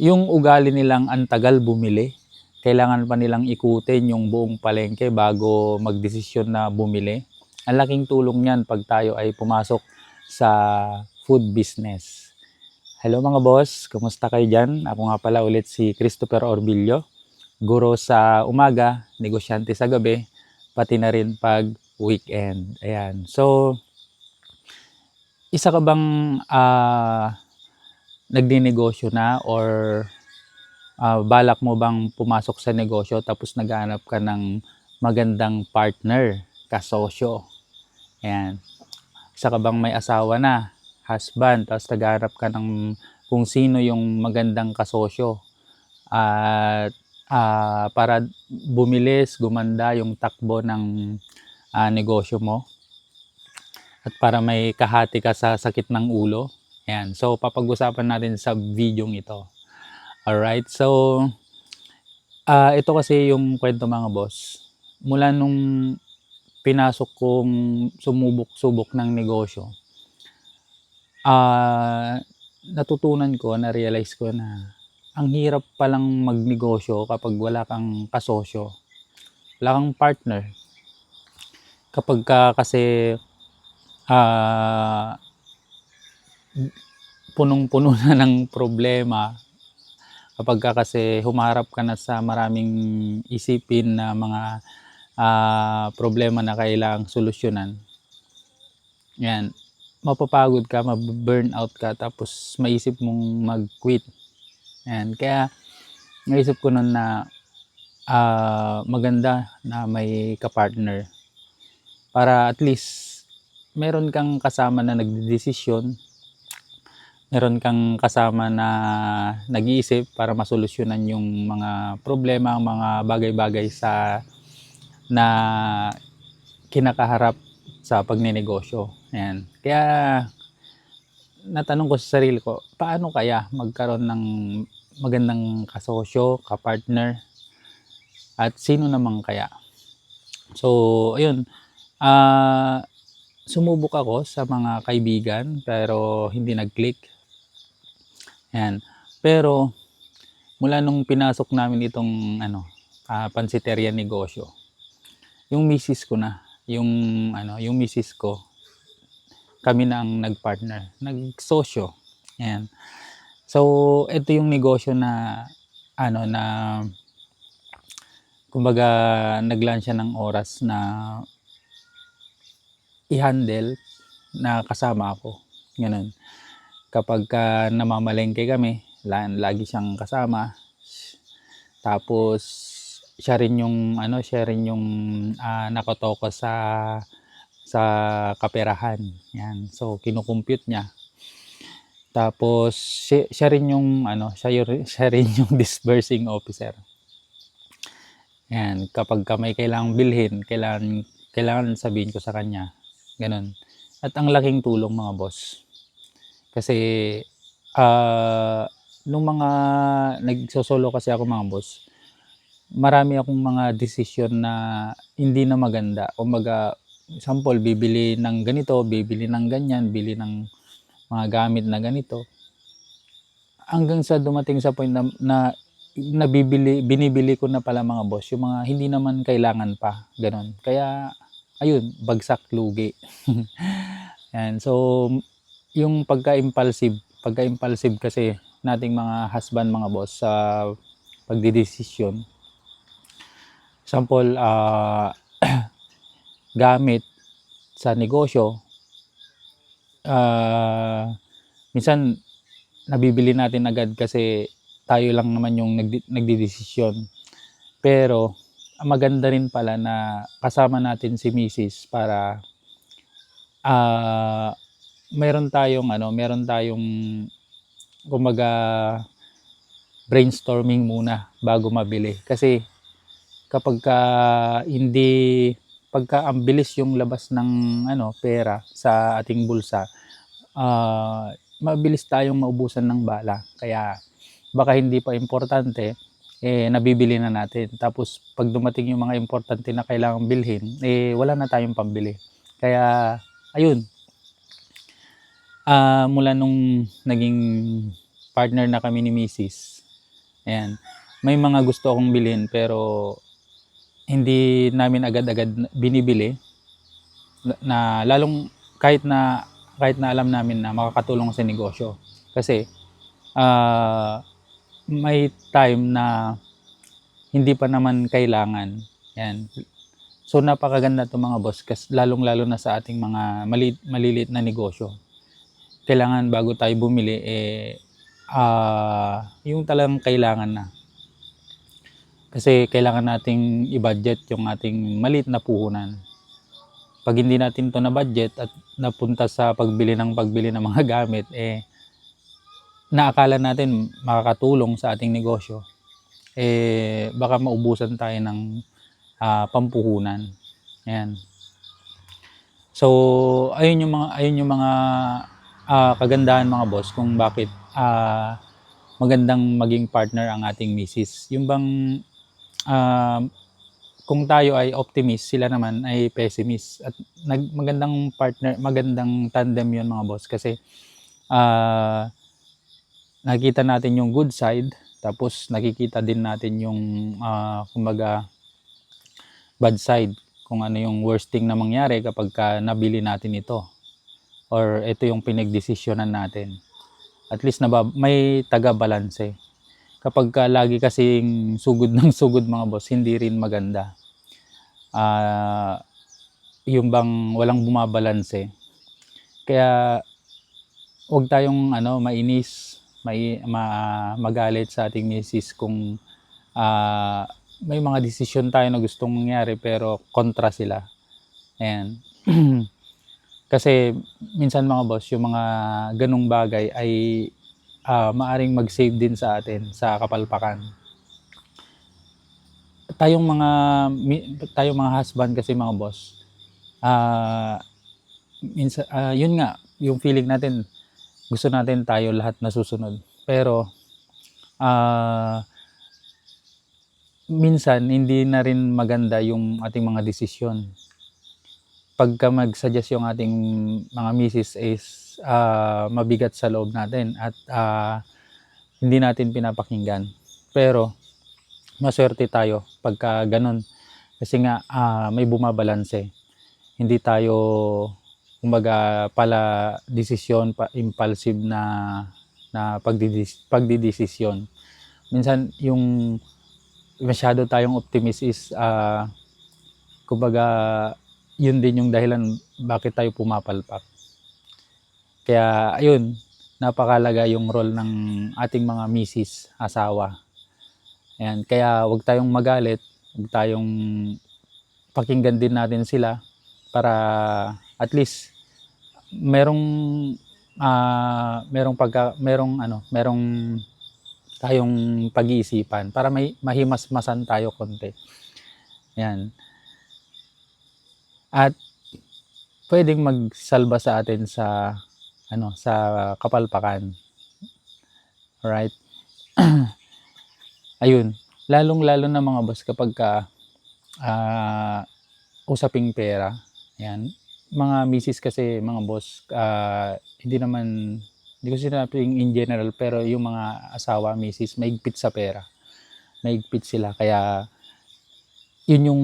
yung ugali nilang antagal bumili. Kailangan pa nilang ikutin yung buong palengke bago magdesisyon na bumili. Ang laking tulong niyan pag tayo ay pumasok sa food business. Hello mga boss, kumusta kayo dyan? Ako nga pala ulit si Christopher Orbillo, guro sa umaga, negosyante sa gabi, pati na rin pag weekend. Ayan. So, isa ka bang ah nagdinegosyo na or ah, balak mo bang pumasok sa negosyo tapos naghahanap ka ng magandang partner, kasosyo? Ayan. Isa ka bang may asawa na, husband, tapos naghahanap ka ng kung sino yung magandang kasosyo at ah, para bumilis, gumanda yung takbo ng ah, negosyo mo at para may kahati ka sa sakit ng ulo. Ayan. So, papag-usapan natin sa video ito. Alright. So, ah ito kasi yung kwento mga boss. Mula nung pinasok kong sumubok-subok ng negosyo, ah natutunan ko, na-realize ko na ang hirap palang magnegosyo kapag wala kang kasosyo. Wala kang partner. Kapag ka kasi ah punong-puno na ng problema, kapag ka kasi humarap ka na sa maraming isipin na mga ah, problema na kailangang solusyonan, yan, mapapagod ka, maburn out ka, tapos maisip mong mag-quit. Yan, kaya naisip ko nun na ah, maganda na may kapartner. Para at least meron kang kasama na nagdedesisyon, meron kang kasama na nag-iisip para masolusyonan yung mga problema, mga bagay-bagay sa na kinakaharap sa pagnenegosyo. Ayan. Kaya natanong ko sa sarili ko, paano kaya magkaroon ng magandang kasosyo, kapartner, at sino naman kaya? So, ayun. Ah, sumubok ako sa mga kaibigan pero hindi nag-click. Yan. Pero mula nung pinasok namin itong ano, ah, pansiteria negosyo, yung misis ko na, yung ano, yung misis ko, kami na ang nagpartner, nagsosyo. Yan. So, ito yung negosyo na ano na kumbaga naglaan siya ng oras na i-handle na kasama ako. Ganun. Kapag ka namamalengke kami, la- lagi siyang kasama. Tapos siya rin yung ano, siya rin yung ah, nakatoko sa sa kaperahan. Yan. So kinukumpute niya. Tapos siya, siya rin yung ano, siya, siya rin yung disbursing officer. Yan, kapag ka may kailangang bilhin, kailangan kailangan sabihin ko sa kanya. Ganun. At ang laking tulong mga boss. Kasi ah nung mga nagsosolo kasi ako mga boss, marami akong mga desisyon na hindi na maganda. Kumbaga, sample, bibili ng ganito, bibili ng ganyan, bili ng mga gamit na ganito. Hanggang sa dumating sa point na, na nabibili, binibili ko na pala mga boss, yung mga hindi naman kailangan pa, ganon. Kaya, ayun, bagsak lugi. Yan. So, yung pagka-impulsive, pagka-impulsive kasi nating mga husband, mga boss sa pagdidesisyon. Sample, ah gamit sa negosyo, ah minsan nabibili natin agad kasi tayo lang naman yung nagdi- nagdidesisyon. Pero maganda rin pala na kasama natin si Mrs. para ah meron tayong ano, meron tayong kumbaga brainstorming muna bago mabili. Kasi kapag ka hindi pagka ang bilis yung labas ng ano pera sa ating bulsa, ah mabilis tayong maubusan ng bala. Kaya baka hindi pa importante eh nabibili na natin. Tapos pag dumating yung mga importante na kailangang bilhin, eh wala na tayong pambili. Kaya ayun. Ah mula nung naging partner na kami ni Mrs. Ayan. May mga gusto akong bilhin pero hindi namin agad-agad binibili na, lalong kahit na kahit na alam namin na makakatulong sa negosyo. Kasi ah, may time na hindi pa naman kailangan. Yan. So napakaganda to mga boss kasi lalong-lalo na sa ating mga mali, maliliit na negosyo. Kailangan bago tayo bumili eh ah yung talagang kailangan na. Kasi kailangan nating i-budget yung ating maliit na puhunan. Pag hindi natin to na budget at napunta sa pagbili ng pagbili ng mga gamit eh naakala natin makakatulong sa ating negosyo eh baka maubusan tayo ng ah, pampuhunan. Ayan. So, ayun yung mga ayun yung mga ah, kagandahan mga boss kung bakit ah, magandang maging partner ang ating misis. Yung bang ah, kung tayo ay optimist, sila naman ay pessimist. At nag, magandang partner, magandang tandem yun mga boss kasi ah nakikita natin yung good side tapos nakikita din natin yung ah, kumbaga bad side kung ano yung worst thing na mangyari kapag ka nabili natin ito or ito yung pinagdesisyonan natin at least naba, may taga-balanse kapag ka lagi kasing sugod ng sugod mga boss hindi rin maganda ah yung bang walang bumabalanse kaya huwag tayong ano mainis may ma, magalit sa ating misis kung ah, may mga desisyon tayo na gustong mangyari pero kontra sila. Ayan. Kasi minsan mga boss, yung mga ganong bagay ay ah, maaring mag-save din sa atin sa kapalpakan. Tayong mga tayong mga husband kasi mga boss, ah minsan ah, yun nga, yung feeling natin gusto natin tayo lahat nasusunod. Pero, ah, minsan, hindi na rin maganda yung ating mga desisyon. Pagka mag-suggest yung ating mga misis is ah, mabigat sa loob natin at ah, hindi natin pinapakinggan. Pero, maswerte tayo pagka ganun. Kasi nga, ah, may bumabalanse. Hindi tayo kumbaga pala desisyon pa impulsive na na pagdidis, pagdidesisyon. Minsan yung masyado tayong optimist is ah kumbaga yun din yung dahilan bakit tayo pumapalpak. Kaya ayun, napakalaga yung role ng ating mga misis, asawa. Ayan, kaya wag tayong magalit, wag tayong pakinggan din natin sila para at least merong ah merong pagka merong ano, merong tayong pag-iisipan para may mahimasmasan tayo konti. Yan. At pwedeng magsalba sa atin sa ano, sa kapalpakan. Alright? Ayun, lalong-lalo na mga boss kapag ka ah, usaping pera, yan, mga misis kasi mga boss ah, hindi naman hindi ko sinabing in general pero yung mga asawa misis maigpit sa pera. Maigpit sila. Kaya yun yung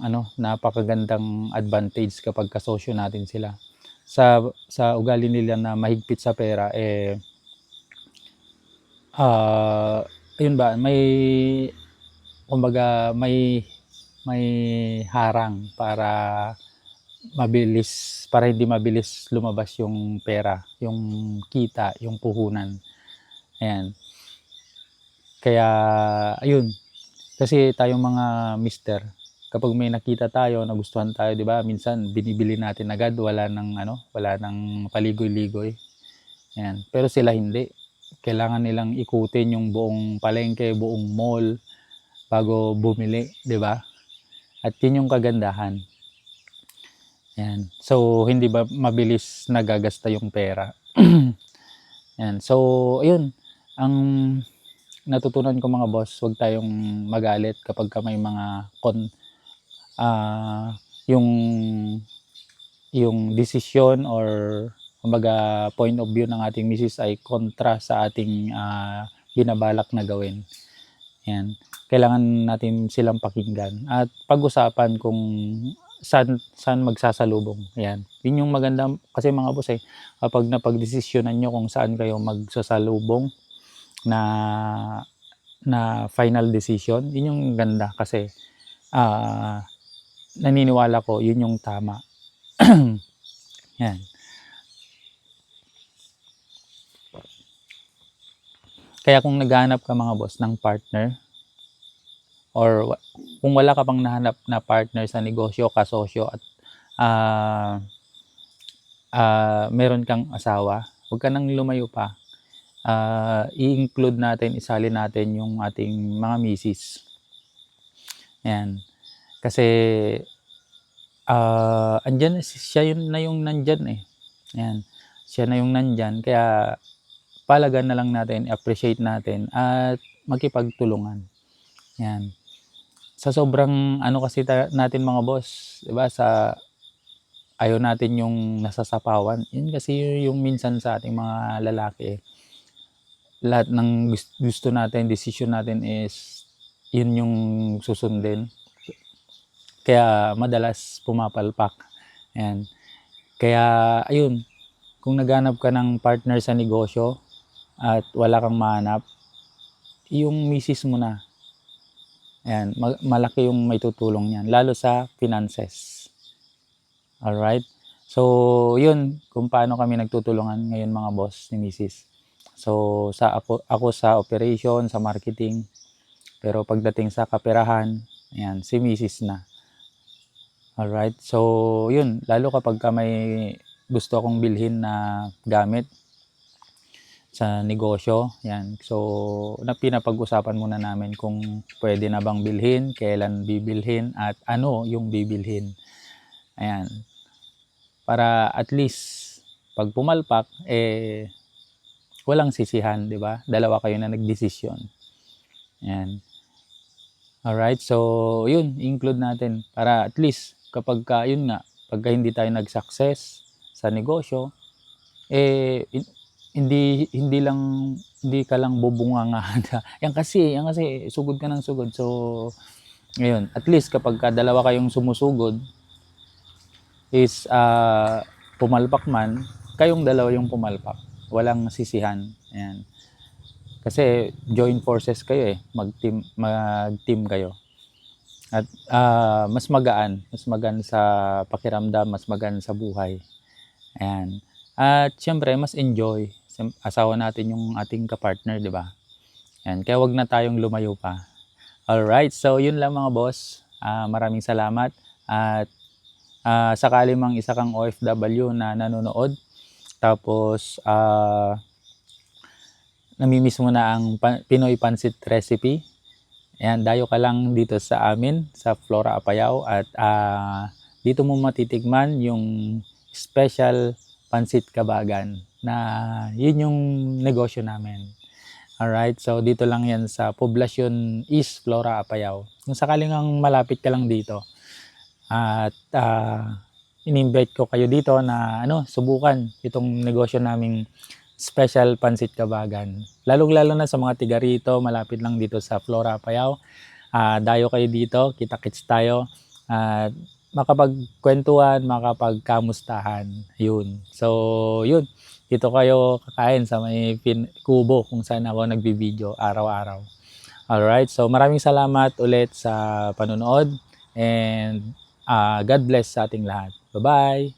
ano napakagandang advantage kapag kasosyo natin sila sa sa ugali nila na mahigpit sa pera eh ah ayun ba may kumbaga may may harang para mabilis para hindi mabilis lumabas yung pera, yung kita, yung puhunan. Ayan. Kaya ayun. Kasi tayong mga mister, kapag may nakita tayo, nagustuhan tayo, 'di ba? Minsan binibili natin agad, wala nang ano, wala nang paligoy-ligoy. Ayan. Pero sila hindi. Kailangan nilang ikutin yung buong palengke, buong mall bago bumili, 'di ba? At yun yung kagandahan. Yan. So, hindi ba mabilis nagagasta yung pera. Yan. So, ayun. Ang natutunan ko mga boss, huwag tayong magalit kapag ka may mga kon ah yung yung decision or kumbaga point of view ng ating misis ay kontra sa ating ah, binabalak na gawin. Yan. Kailangan natin silang pakinggan at pag-usapan kung saan, saan magsasalubong. Yan. Yun yung maganda kasi mga boss eh, kapag napagdesisyonan nyo kung saan kayo magsasalubong na na final decision, yun yung ganda kasi ah naniniwala ko yun yung tama. Yan. Kaya kung naghahanap ka mga boss ng partner or kung wala ka pang nahanap na partner sa negosyo, kasosyo at ah ah, meron kang asawa, huwag ka nang lumayo pa. Ah, i-include natin, isali natin yung ating mga misis. Yan. Kasi ah andyan siya yun na yung nandyan eh. Yan. Siya na yung nandyan kaya palagan na lang natin, appreciate natin at magkipagtulungan. Yan. Sa sobrang ano kasi natin mga boss, 'di ba? Sa ayaw natin yung nasasapawan. Yun kasi yung minsan sa ating mga lalaki. Lahat ng gus- gusto natin, decision natin is yun yung susundin. Kaya madalas pumapalpak. Yan. Kaya ayun, kung naghanap ka ng partner sa negosyo at wala kang mahanap, yung misis mo na. Ayan, ma- malaki yung may tutulong niyan, lalo sa finances. Alright? So, yun, kung paano kami nagtutulungan ngayon mga boss ni misis. So, sa ako, ako sa operation, sa marketing, pero pagdating sa kaperahan, ayan, si misis na. Alright? So, yun, lalo kapag ka may gusto akong bilhin na gamit sa negosyo. Yan. So, na pinapag-usapan muna namin kung pwede na bang bilhin, kailan bibilhin, at ano yung bibilhin. Ayan. Para at least, pag pumalpak, eh, walang sisihan, di ba? Dalawa kayo na nagdesisyon. Ayan. Alright, so yun, include natin para at least kapag ka, yun nga, pagka hindi tayo nag-success sa negosyo, eh, in- hindi hindi lang hindi ka lang bubungangahan yan kasi, yan kasi sugod ka ng sugod. So ngayon, at least kapag ka dalawa kayong sumusugod is ah, pumalpak man, kayong dalawa yung pumalpak. Walang sisihan. Ayan. Kasi join forces kayo eh, mag-team mag-team kayo. At ah, mas magaan, mas magaan sa pakiramdam, mas magaan sa buhay. Ayan. At syempre, mas enjoy. Asawa natin yung ating kapartner, di ba? Yan. Kaya wag na tayong lumayo pa. Alright, so yun lang mga boss. Ah, maraming salamat. At ah, sakali mang isa kang OFW na nanonood, tapos ah, namimiss mo na ang pa- Pinoy Pancit recipe, Ayan, dayo ka lang dito sa amin, sa Flora Apayao at ah, dito mo matitikman yung special pansit kabagan na yun yung negosyo namin. Alright, so dito lang yan sa Poblacion East Flora Apayao. Kung sakaling ang malapit ka lang dito at ah, in-invite ko kayo dito na ano, subukan itong negosyo naming special pansit kabagan. Lalong-lalo na sa mga tiga rito, malapit lang dito sa Flora Apayao. Ah, dayo kayo dito, kita-kits tayo. At makapagkwentuhan, makapagkamustahan. Yun. So, yun. Dito kayo kakain sa may pin- kubo kung saan ako nagbibideo araw-araw. Alright. So, maraming salamat ulit sa panonood. And ah, God bless sa ating lahat. Bye-bye!